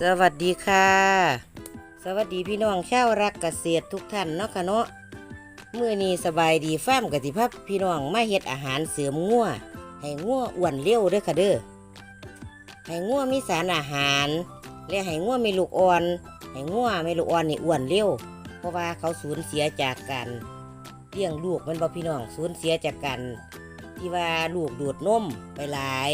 สวัสดีค่ะ สวัสดีพี่น้องชาวรักเกษตรทุกท่านเนาะค่ะเนาะมื้อนี้สบายดีฟ้าร์มกติภาพพี่น้องมาเฮ็ดอาหารเสริมงัวให้งัวอ้วนเร็วเด้อค่ะเด้อให้งัวมีสารอาหาร และให้งัวมีลูกอ่อนให้งัวมีลูกอ่อนนี่อ้วนเร็วเพราะว่าเขาสูญเสียจากการเลี้ยงลูกมันบ่พี่น้องสูญเสียจากการที่ว่าลูกดูดนมไปหลาย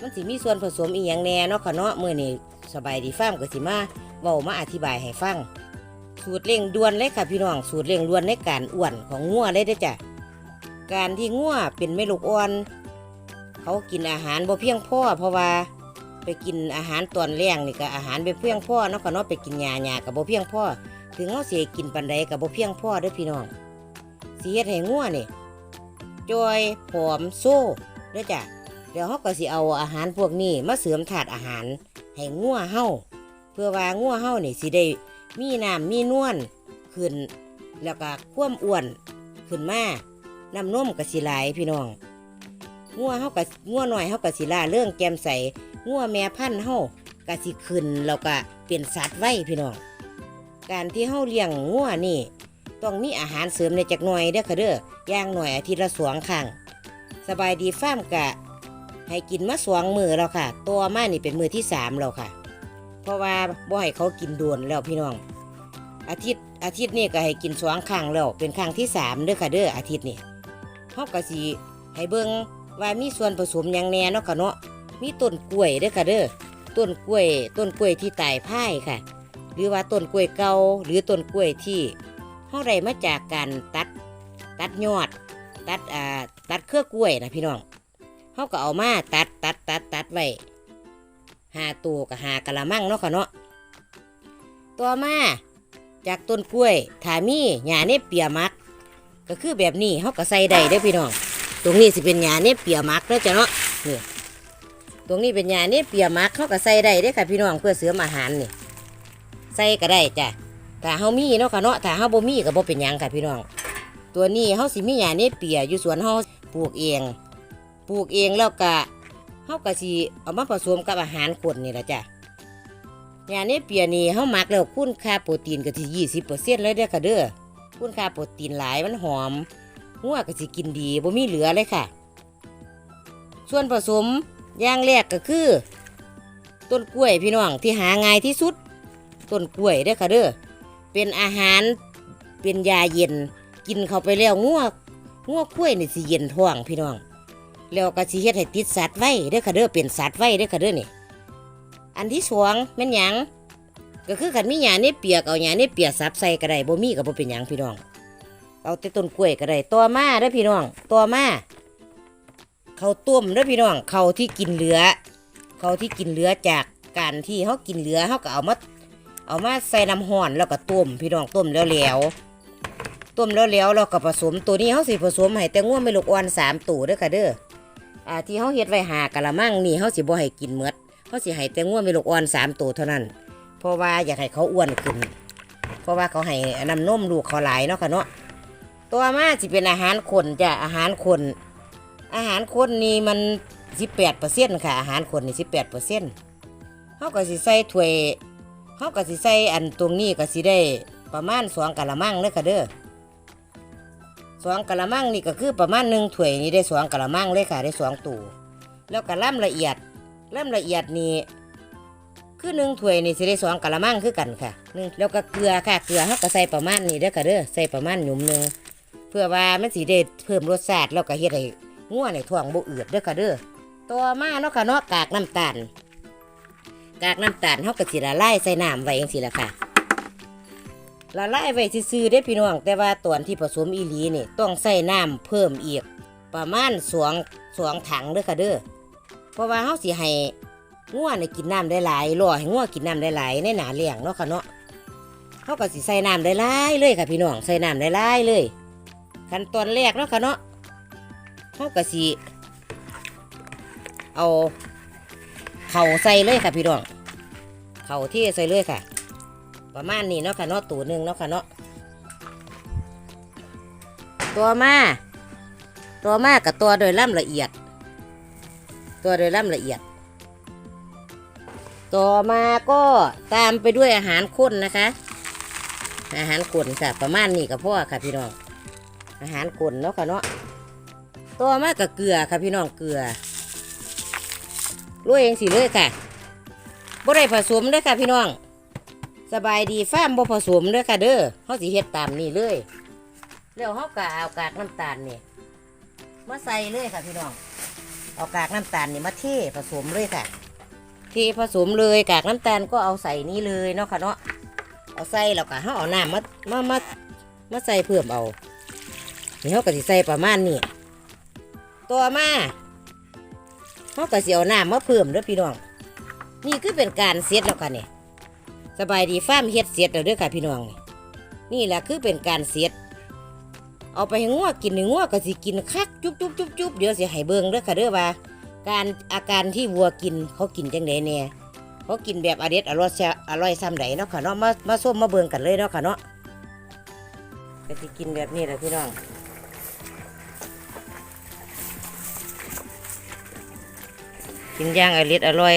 มันสิมีส่วนผสมอีหยังแน่เนาะค่ะเนาะมื้อนี้ สบายดีฟ้าร์มก็สิมาเว้ามาอธิบายให้ฟัง สูตรเร่งด่วนเลยค่ะพี่น้อง สูตรเร่งด่วนในการอ้วนของงัวเลยเด้จ้ะ การที่งัวเป็นแม่ลูกอ่อน เขากินอาหารบ่เพียงพอเพราะว่าไปกินอาหารตอนแรงนี่ก็อาหารบ่เพียงพ่อเนาะค่ะเนาะไปกินหญ้าหญ้าก็บ่เพียงพ่อถึงเฮาสิให้กินปานใดก็บ่เพียงพ่อเด้อพี่น้องสิเฮ็ดให้งัวนี่จอยผอมโซ่เด้อจ้ะเดี๋ยวเขาก็สิเอาอาหารพวกนี้มาเสริมถาดอาหาร ให้งัวเฮาเพื่อว่างัวเฮานี่สิได้มีน้ำมีนวลขึ้น แล้วก็ควมอ้วนขึ้นมาน้ำนมก็สิหลายพี่น้องงัวเฮาก็งัวหน้อยเฮาก็สิลาเรื่องแกมใสงัวแม่พันธุ์เฮาก็สิขึ้นแล้วก็เป็นสัตว์ไว้พี่น้องการที่เฮาเลี้ยงงัวนี่ ต้องมีอาหารเสริมในจักหน่อยเด้อค่ะเด้อย่างหน่อยอาทิตย์ละสองครั้งสบายดีฟ้ามกะ ให้กินมาสองมือแล้วค่ะ ตัวมานี่เป็นมือที่สามแล้วค่ะ เพราะว่าบ่ให้เขากินด่วนแล้วพี่น้อง อาทิตย์อาทิตย์นี่ก็ให้กินสองครั้งแล้วเป็นครั้งที่สามเด้อค่ะเด้ออาทิตย์นี่เขาก็สิให้เบิ่งว่ามีส่วนผสมยังแหน่เนาะค่ะเนาะมีต้นกล้วยเด้อค่ะเด้อต้นกล้วย ต้นกล้วยที่ตายพ่ายค่ะ หรือว่าต้นกล้วยเก่าหรือต้นกล้วยที่เขาได้มาจากการตัดตัดยอด ตัดอ่าตัดเครือกล้วยนะพี่น้อง เขาก็เอามาตัดตัดตัดตัดไว้หาตัวกับหากะละมังเนาะค่ะเนาะต่อมาจากต้นกล้วยถามีหญ้าเนปเปียมัก ก็คือแบบนี้เขาก็ใส่ได้เด้พี่น้อง ตรงนี้สิเป็นหญ้าเนปเปียมักเด้อจ้ะเนาะนี่ตรงนี้เป็นหญ้าเนปเปียมักเขาก็ใส่ได้เด้ค่ะพี่น้องเพื่อเสริมอาหารนี่ใส่ก็ได้จ้ะถ้าเฮามีเนาะค่ะเนาะถ้าเฮาบ่มีก็บ่เป็นหยังค่ะพี่น้อง ตัวนี้เฮาสิมีหญ้าเนปเปียอยู่สวนเฮาปลูกเอง ลูกเองแล้วก็เฮาก็สิเอามาผสมกับอาหารคนนี่แหละจ้ะยานี้เปียนี่เฮามักแล้วคุณค่าโปรตีนก็สิยี่สิบเปอร์เซ็นต์เลยเด้อค่ะเด้อคุณค่าโปรตีนหลายมันหอมงัวก็สิกินดีบ่มีเหลือเลยค่ะ ส่วนผสมอย่างแรกก็คือ ต้นกล้วยพี่น้องที่หาง่ายที่สุด ต้นกล้วยเด้อค่ะเด้อเป็นอาหารเป็นยาเย็น กินเข้าไปแล้วงัวงัวกล้วยนี่สิเย็นท้องพี่น้อง แล้วก็สิเฮ็ดให้ติดสัตว์ไว้เด้อค่ะเด้อเป็นสัตว์ไว้เด้อค่ะเด้อนี่ อันที่สองแม่นหยังก็คือขันมีหญ้านี่เปียกเอาหญ้านี่เปียกซับใส่ก็ได้บ่มีก็บ่เป็นหยังพี่น้อง เอาแต่ต้นกล้วยก็ได้ต่อมาเด้อพี่น้องต่อมาเขาต้มเด้อพี่น้องเขาที่กินเหลือ เขาที่กินเหลือจากการที่เฮากินเหลือเฮาก็เอามาเอามาใส่น้ำห้อนแล้วก็ต้มพี่น้องต้มแล้วแล้วต้มแล้วแล้วเราก็ผสมตัวนี้เฮาสิผสมให้แต่งัวไม่ลูกอ่อนสามตัวเด้อค่ะเด้อ อ่าที่เขาเฮ็ดไว้หากะละมังนี่เขาสิบ่ให้กินเมดเขาสิให้แต่งัวมีลูกอ่อนสามตัวเท่านั้น เพราะว่าอยากให้เขาอ้วนขึ้น เพราะว่าเขาให้น้ำนมลูกเขาหลายเนาะค่ะเนาะตัวมาสิเป็นอาหารคนจ้ะอาหารคน อาหารคนนี่มันสิบแปดเปอร์เซ็นต์ค่ะ อาหารคนนี่สิบแปดเปอร์เซ็นต์เขาก็สิใส่ถ้วยเขาก็สิใส่อันตรงนี้ก็สิได้ประมาณสองกะละมังเด้อค่ะเด้อ สองกะละมังนี่ก็คือประมาณหนึ่งถ้วยนี่ได้สองกะละมังเลยค่ะได้สองตู้แล้วก็ล่ำละเอียดล่ำละเอียดนี่คือหนึ่งถ้วยนี่สิได้สองกะละมังคือกันค่ะหนึ่งแล้วก็เกลือค่ะเกลือเขาก็ใส่ประมาณนี้เด้อค่ะเด้อใส่ประมาณหยุมหนึ่งเพื่อว่ามันสิได้เพิ่มรสชาติแล้วก็เฮ็ดให้งัวในท้องบ่อืดเด้อค่ะเด้อต่อมาเนาะค่ะเนาะกากน้ำตาลกากน้ำตาลเขาก็สิละลายใส่น้ำไว้จังซี่ละค่ะ ละลายไว้ซื่อๆได้พี่น้องแต่ว่าตอนที่ผสมอีหลีนี่ต้องใส่น้ำเพิ่มอีก ประมาณสองสองถังเด้อค่ะเด้อเพราะว่าเฮาสิให้งัวนกินน้ำได้หลายรอให้งัวกินน้ำได้หลายในหนาเลี้ยงเนาะค่ะเนาะเฮาก็สิใส่น้ำได้หลายเลยค่ะพี่น้องใส่น้ำได้หลายเลยขั้นตอนแรกเนาะค่ะเนาะเฮาก็สิเอาเข่าใส่เลยค่ะพี่น้องเข่าที่ใส่เลยค่ะ ประมาณนี้เนาะค่ะเนาะตัวหนึ่งเนาะค่ะเนาะตัวมาตัวมากับตัวโดยล่ำละเอียด ตัวโดยล่ำละเอียด ต่อมาก็ตามไปด้วยอาหารข้นนะคะ อาหารข้นค่ะประมาณนี้กับพ่อค่ะพี่น้อง อาหารข้นเนาะค่ะเนาะต่อมากับเกลือค่ะพี่น้องเกลือรู้เองสิเลยค่ะบ่ได้ผสมด้อค่ะพี่น้อง สบายดีฟ้ามบ่ผสมเด้อค่ะเด้อเฮาสิเฮ็ดตามนี้เลย แล้วเฮาก็เอากากน้ำตาลนี่มาใส่เลยค่ะพี่น้องเอากากน้ำตาลนี่มาเทผสมเลยค่ะเทผสมเลยกากน้ำตาลก็เอาใส่นี้เลยเนาะค่ะเนาะเอาใส่แล้วก็เฮาเอาน้ำมามามามาใส่เพิ่มเอานี่เฮาก็สิใส่ประมาณนี้ต่อมาเฮาก็สิเอาน้ำมาเพิ่มเด้อพี่น้องนี่คือเป็นการเสร็จแล้วค่ะเนี่ย สบายดีฟ้ามเฮ็ดเสร็จแล้วเด้อค่ะพี่น้องนี่นี่แหละคือเป็นการเสร็จเอาไปให้งัวกินให้งัวก็สิกินคักจุ๊บจุ๊บจุ๊บจุ๊บเดี๋ยวสิให้เบิ่งเด้อค่ะเด้อว่า การอาการที่วัวกินเขากินจังไดแน่เขากินแบบอเด็ดอร่อยอร่อยซ้ำใดเนาะค่ะเนาะมามาส้มมาเบิ่งกันเลยเนาะค่ะเนาะก็สิกินแบบนี้แหละพี่น้องกินย่างอร่อยอร่อย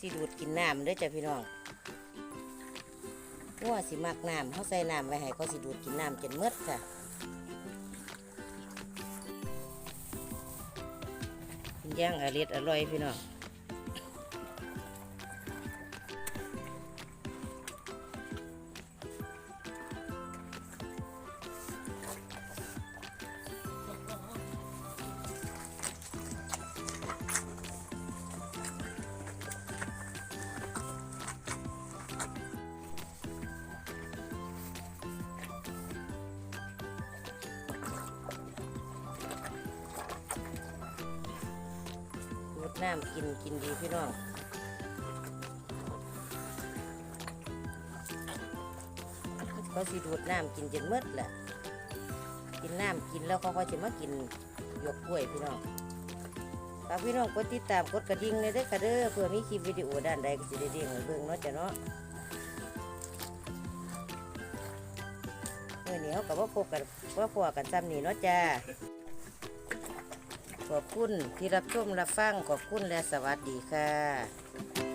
สิดูดกินน้ำเด้อจ้ะพี่น้องวัวสิมักน้ำเขาใส่น้ำไว้ให้เขาสิดูดกินน้ำจนเมดค่ะกินย่างอร่อยอร่อยพี่น้อง น้ำกินกินดีพี่น้องเขาสิดูดน้ำกินจนหมดแหละกินน้ำกินแล้วเขาก็จะมากินหยวกกล้วยพี่น้องฝากพี่น้องกดติดตามกดกระดิ่งเลยเด้อค่ะเด้อเพื่อมีคลิปวิดีโอด้านใดก็สิได้เด้งให้เบิ่งเนาะจ้ะเนาะเมื่อนี้เขากับว่าพบกันว่าพอกันซ้ำนี่เนาะจ้า ขอบคุณที่รับชมรับฟังขอบคุณและสวัสดีค่ะ